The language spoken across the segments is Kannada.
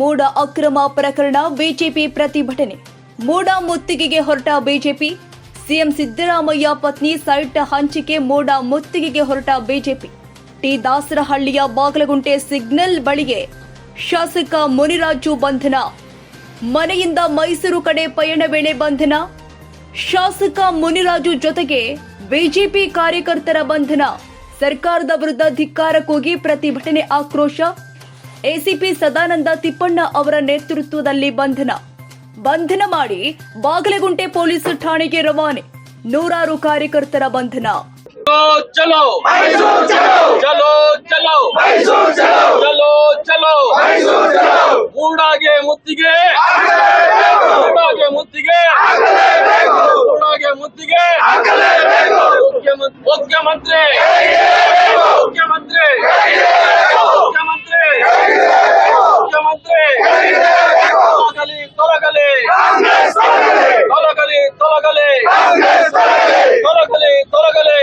ಮೂಡ ಅಕ್ರಮ ಪ್ರಕರಣ ಬಿಜೆಪಿ ಪ್ರತಿಭಟನೆ. ಮೂಡ ಮುತ್ತಿಗೆಗೆ ಹೊರಟ ಬಿಜೆಪಿ. ಸಿಎಂ ಸಿದ್ದರಾಮಯ್ಯ ಪತ್ನಿ ಸೈಟ್ ಹಂಚಿಕೆ ಮೂಡ ಮುತ್ತಿಗೆಗೆ ಹೊರಟ ಬಿಜೆಪಿ. ಟಿ ದಾಸರಹಳ್ಳಿಯ ಬಾಗಲಗುಂಟೆ ಸಿಗ್ನಲ್ ಬಳಿಗೆ ಶಾಸಕ ಮುನಿರಾಜು ಬಂಧನ. ಮನೆಯಿಂದ ಮೈಸೂರು ಕಡೆ ಪಯಣ ವೇಳೆ ಬಂಧನ. ಶಾಸಕ ಮುನಿರಾಜು ಜೊತೆಗೆ ಬಿಜೆಪಿ ಕಾರ್ಯಕರ್ತರ ಬಂಧನ. ಸರ್ಕಾರದ ವಿರುದ್ಧ ಧಿಕ್ಕಾರ ಕೂಗಿ ಪ್ರತಿಭಟನೆ ಆಕ್ರೋಶ. ಎಸಿಪಿ ಸದಾನಂದ ತಿಪ್ಪಣ್ಣ ಅವರ ನೇತೃತ್ವದಲ್ಲಿ ಬಂಧನ. ಬಂಧನ ಮಾಡಿ ಬಾಗಲಗುಂಟೆ ಪೊಲೀಸ್ ಠಾಣೆಗೆ ರವಾನೆ. ನೂರಾರು ಕಾರ್ಯಕರ್ತರ ಬಂಧನ. ಚಲೋ ಚಲೋ. ಚಲೋ. ಚಲೋ ಚಲೋ. ಗೂಡಾಗೆ ಮುತ್ತಿಗೆ. ಗೂಡಾಗೆ ಮುತ್ತಿಗೆ. ಗೂಡಾಗೆ ಮುತ್ತಿಗೆ. ಮುಖ್ಯಮಂತ್ರಿ. ಮುಖ್ಯಮಂತ್ರಿ. ತೊಲಗಲಿ ತೊಲಗಲಿ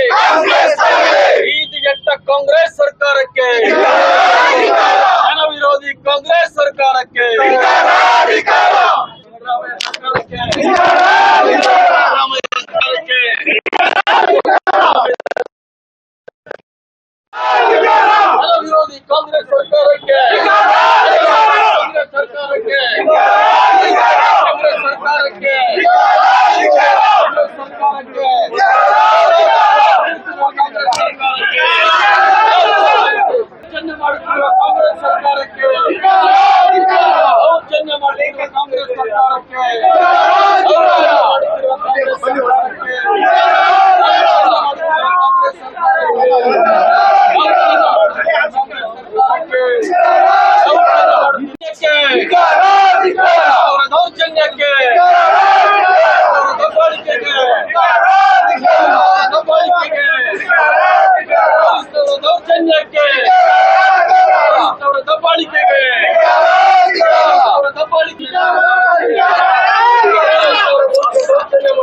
ಕಾಂಗ್ರೆಸ್ ಸರ್ಕಾರಕ್ಕೆ ಜನ ವಿರೋಧಿ ಕಾಂಗ್ರೆಸ್ ಸರ್ಕಾರಕ್ಕೆ ಜನ ವಿರೋಧಿ ಕಾಂಗ್ರೆಸ್ ಸರ್ಕಾರಕ್ಕೆ ಕಾಂಗ್ರೆಸ್ ಸರ್ಕಾರಕ್ಕೆ ಸರ್ಕಾರಕ್ಕೆ ಕಾಂಗ್ರೆಸ್ ಸರ್ಕಾರಕ್ಕೆ ಕಾಂಗ್ರೆಸ್ ಸರ್ಕಾರಕ್ಕೆ ದೌರ್ಜನ್ಯ ಮಾಡುತ್ತಿರುವ ಕಾಂಗ್ರೆಸ್ ಸರ್ಕಾರಕ್ಕೆ ದೌರ್ಜನ್ಯ ಮಾಡುತ್ತಿರುವ ಕಾಂಗ್ರೆಸ್ ಸರ್ಕಾರಕ್ಕೆ ದೌರ್ಜನ್ಯ ಮಾಡುತ್ತಿರುವ ಕಾಂಗ್ರೆಸ್ ಸರ್ಕಾರಕ್ಕೆ ದೌರ್ಜನ್ಯ ಮಾಡುತ್ತಿರುವ ಕಾಂಗ್ರೆಸ್ ಸರ್ಕಾರಕ್ಕೆ ಅವರ ದೌರ್ಜನ್ಯಕ್ಕೆ ಅವರ ದಬ್ಬಾಳಿಕೆಗೆ ಅವರ ದಬ್ಬಾಳಿಕೆಗೆ ಅವರ ದೌರ್ಜನ್ಯಕ್ಕೆ ಅವರ ದಬ್ಬಾಳಿಕೆಗೆ ಅವರ ದಬ್ಬಾಳಿಕೆಗೆ ದೌರ್ಜನ್ಯ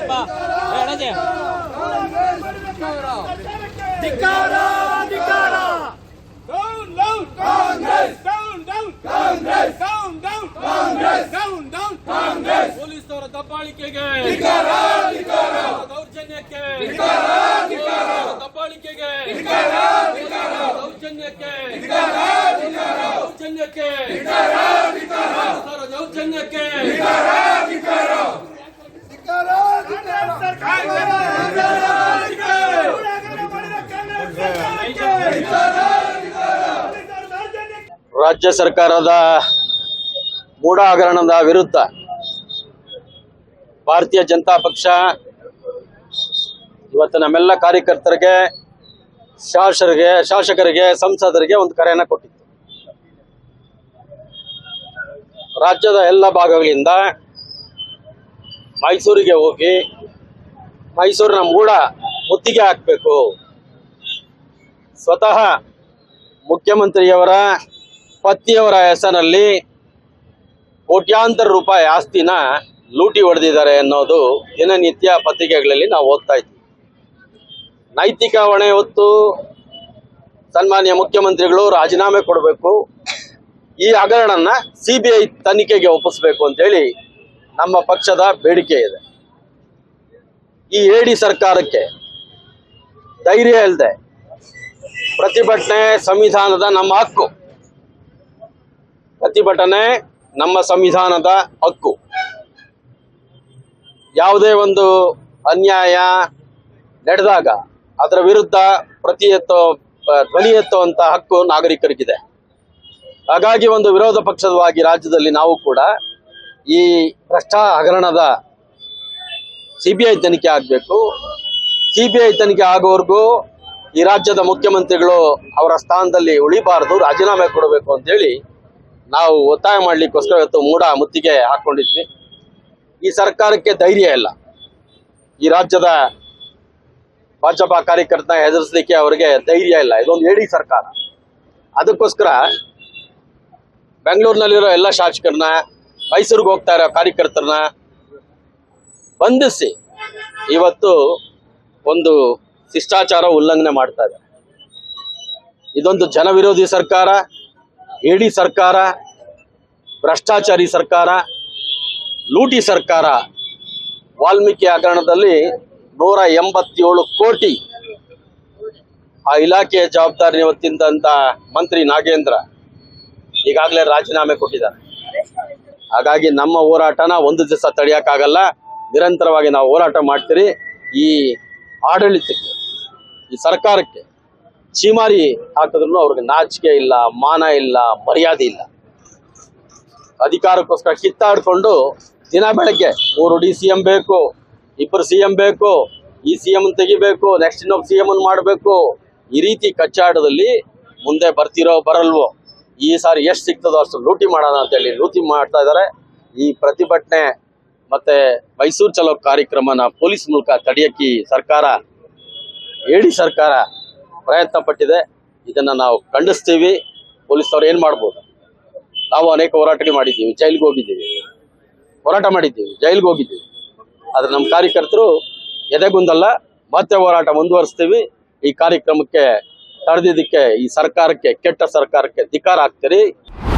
ಮಾಡುತ್ತಿರುವ Down, down, Congress! Down, down, Congress! Down, down, Congress! Down, down, Congress! ಪೊಲೀಸರ ದಬ್ಬಾಳಿಕೆಗೆ ದೌರ್ಜನ್ಯಕ್ಕೆ ದಬ್ಬಾಳಿಕೆಗೆ ದೌರ್ಜನ್ಯಕ್ಕೆ ದೌರ್ಜನ್ಯಕ್ಕೆ ಪೊಲೀಸರ ದೌರ್ಜನ್ಯಕ್ಕೆ ರಾಜ್ಯ ಸರ್ಕಾರದ ಮೂಢ ಹಗರಣದ ವಿರುದ್ಧ ಭಾರತೀಯ ಜನತಾ ಪಕ್ಷ ಇವತ್ತು ನಮ್ಮೆಲ್ಲ ಕಾರ್ಯಕರ್ತರಿಗೆ ಶಾಸಕರಿಗೆ ಶಾಸಕರಿಗೆ, ಸಂಸದರಿಗೆ ಒಂದು ಕರೆಯನ್ನು ಕೊಟ್ಟಿತ್ತು. ರಾಜ್ಯದ ಎಲ್ಲ ಭಾಗಗಳಿಂದ ಮೈಸೂರಿಗೆ ಹೋಗಿ ಮೈಸೂರಿನ ಮೂಡ ಮುತ್ತಿಗೆ ಹಾಕಬೇಕು. ಸ್ವತಃ ಮುಖ್ಯಮಂತ್ರಿಯವರ ಪತ್ನಿಯವರ ಹೆಸರಿನಲ್ಲಿ ಕೋಟ್ಯಾಂತರ ರೂಪಾಯಿ ಆಸ್ತಿನ ಲೂಟಿ ಹೊಡೆದಿದ್ದಾರೆ ಅನ್ನೋದು ದಿನನಿತ್ಯ ಪತ್ರಿಕೆಗಳಲ್ಲಿ ನಾವು ಓದ್ತಾ ಇದ್ವಿ ನೈತಿಕ ಹೊಣೆ ಹೊತ್ತು ಸನ್ಮಾನ್ಯ ಮುಖ್ಯಮಂತ್ರಿಗಳು ರಾಜೀನಾಮೆ ಕೊಡಬೇಕು. ಈ ಹಗರಣನ ಸಿ ಬಿ ಐ ತನಿಖೆಗೆ ಒಪ್ಪಿಸ್ಬೇಕು ಅಂತೇಳಿ ನಮ್ಮ ಪಕ್ಷದ ಬೇಡಿಕೆ ಇದೆ. ಈ ಎಡಿ ಸರ್ಕಾರಕ್ಕೆ ಧೈರ್ಯ ಇಲ್ಲದೆ ಪ್ರತಿಭಟನೆ ಸಂವಿಧಾನದ ನಮ್ಮ ಹಕ್ಕು. ಪ್ರತಿಭಟನೆ ನಮ್ಮ ಸಂವಿಧಾನದ ಹಕ್ಕು. ಯಾವುದೇ ಒಂದು ಅನ್ಯಾಯ ನಡೆದಾಗ ಅದರ ವಿರುದ್ಧ ಪ್ರತಿ ಎತ್ತೋ ಧ್ವನಿ ಎತ್ತುವಂತ ಹಕ್ಕು ನಾಗರಿಕರಿಗಿದೆ. ಹಾಗಾಗಿ ಒಂದು ವಿರೋಧ ಪಕ್ಷದವಾಗಿ ರಾಜ್ಯದಲ್ಲಿ ನಾವು ಕೂಡ ಈ ಭ್ರಷ್ಟ ಹಗರಣದ ಸಿ ಬಿ ಐ ತನಿಖೆ ಆಗಬೇಕು. ಸಿಬಿಐ ತನಿಖೆ ಆಗೋವರೆಗೂ ಈ ರಾಜ್ಯದ ಮುಖ್ಯಮಂತ್ರಿಗಳು ಅವರ ಸ್ಥಾನದಲ್ಲಿ ಉಳಿಬಾರದು, ರಾಜೀನಾಮೆ ಕೊಡಬೇಕು ಅಂತೇಳಿ ನಾವು ಒತ್ತಾಯ ಮಾಡ್ಲಿಕ್ಕೋಸ್ಕರ ಇವತ್ತು ಮೂಡ ಮುತ್ತಿಗೆ ಹಾಕೊಂಡಿದ್ವಿ. ಈ ಸರ್ಕಾರಕ್ಕೆ ಧೈರ್ಯ ಇಲ್ಲ. ಈ ರಾಜ್ಯದ ಭಾಜಪಾ ಕಾರ್ಯಕರ್ತನ ಹೆದರಿಸಲಿಕ್ಕೆ ಅವರಿಗೆ ಧೈರ್ಯ ಇಲ್ಲ. ಇದೊಂದು ಹೇಳಿ ಸರ್ಕಾರ. ಅದಕ್ಕೋಸ್ಕರ ಬೆಂಗಳೂರಿನಲ್ಲಿರೋ ಎಲ್ಲ ಶಾಸಕರನ್ನ, ಮೈಸೂರಿಗೆ ಹೋಗ್ತಾ ಇರೋ ಕಾರ್ಯಕರ್ತರನ್ನ ಬಂಧಿಸಿ ಇವತ್ತು ಒಂದು ಶಿಷ್ಟಾಚಾರ ಉಲ್ಲಂಘನೆ ಮಾಡ್ತಾ ಇದೆ. ಇದೊಂದು ಜನವಿರೋಧಿ ಸರ್ಕಾರ ಹೇಡಿ ಸರ್ಕಾರ, ಭ್ರಷ್ಟಾಚಾರಿ ಸರ್ಕಾರ, ಲೂಟಿ ಸರ್ಕಾರ. ವಾಲ್ಮೀಕಿ ಹಗರಣದಲ್ಲಿ ನೂರ ಎಂಬತ್ತೇಳು ಕೋಟಿ ಆ ಇಲಾಖೆಯ ಜವಾಬ್ದಾರಿ ಹೊತ್ತಿದ್ದಂಥ ಮಂತ್ರಿ ನಾಗೇಂದ್ರ ಈಗಾಗಲೇ ರಾಜೀನಾಮೆ ಕೊಟ್ಟಿದ್ದಾರೆ. ಹಾಗಾಗಿ ನಮ್ಮ ಹೋರಾಟನ ಒಂದು ದಿವಸ ತಡೆಯೋಕ್ಕಾಗಲ್ಲ. ನಿರಂತರವಾಗಿ ನಾವು ಹೋರಾಟ ಮಾಡ್ತೀರಿ. ಈ ಆಡಳಿತಕ್ಕೆ, ಈ ಸರ್ಕಾರಕ್ಕೆ ಚೀಮಾರಿ ಹಾಕಿದ್ರು ಅವ್ರಿಗೆ ನಾಚಿಕೆ ಇಲ್ಲ, ಮಾನ ಇಲ್ಲ, ಮರ್ಯಾದೆ ಇಲ್ಲ. ಅಧಿಕಾರಕ್ಕೋಸ್ಕರ ಕಿತ್ತಾಡ್ಕೊಂಡು ದಿನ ಬೆಳಗ್ಗೆ ಮೂರು ಡಿ ಸಿ ಎಂ ಬೇಕು, ಇಬ್ಬರು ಸಿ ಎಂ ಬೇಕು, ಈ ಸಿ ಎಂ ತೆಗಿಬೇಕು ನೆಕ್ಸ್ಟ್ ಇನ್ನೊಬ್ಬ ಸಿ ಎಂ ಮಾಡಬೇಕು. ಈ ರೀತಿ ಕಚ್ಚಾಟದಲ್ಲಿ ಮುಂದೆ ಬರ್ತಿರೋ, ಬರಲ್ವೋ? ಈ ಸಾರಿ ಎಷ್ಟು ಸಿಗ್ತದೋ ಅಷ್ಟು ಲೂಟಿ ಮಾಡೋಣ ಅಂತೇಳಿ ಲೂಟಿ ಮಾಡ್ತಾ ಇದ್ದಾರೆ. ಈ ಪ್ರತಿಭಟನೆ ಮತ್ತೆ ಮೈಸೂರು ಚಲೋ ಕಾರ್ಯಕ್ರಮನ ಪೊಲೀಸ್ ಮೂಲಕ ತಡೆಯಕ್ಕೆ ಸರ್ಕಾರ ಹೇಳಿ ಸರ್ಕಾರ ಪ್ರಯತ್ನ ಪಟ್ಟಿದೆ. ಇದನ್ನ ನಾವು ಖಂಡಿಸ್ತೀವಿ. ಪೊಲೀಸ್ನವ್ರು ಏನು ಮಾಡ್ಬೋದು? ನಾವು ಅನೇಕ ಹೋರಾಟಗಳು ಮಾಡಿದ್ದೀವಿ. ಜೈಲಿಗೆ ಹೋಗಿದ್ದೀವಿ. ಹೋರಾಟ ಮಾಡಿದ್ದೀವಿ. ಜೈಲಿಗೆ ಹೋಗಿದ್ದೀವಿ. ಆದ್ರೆ ನಮ್ಮ ಕಾರ್ಯಕರ್ತರು ಎದೆಗುಂದಲ್ಲ, ಮತ್ತೆ ಹೋರಾಟ ಮುಂದುವರಿಸ್ತೀವಿ. ಈ ಕಾರ್ಯಕ್ರಮಕ್ಕೆ ತಡೆದಿದ್ದಕ್ಕೆ, ಈ ಸರ್ಕಾರಕ್ಕೆ, ಕೆಟ್ಟ ಸರ್ಕಾರಕ್ಕೆ ಧಿಕಾರ ಹಾಕ್ತೀರಿ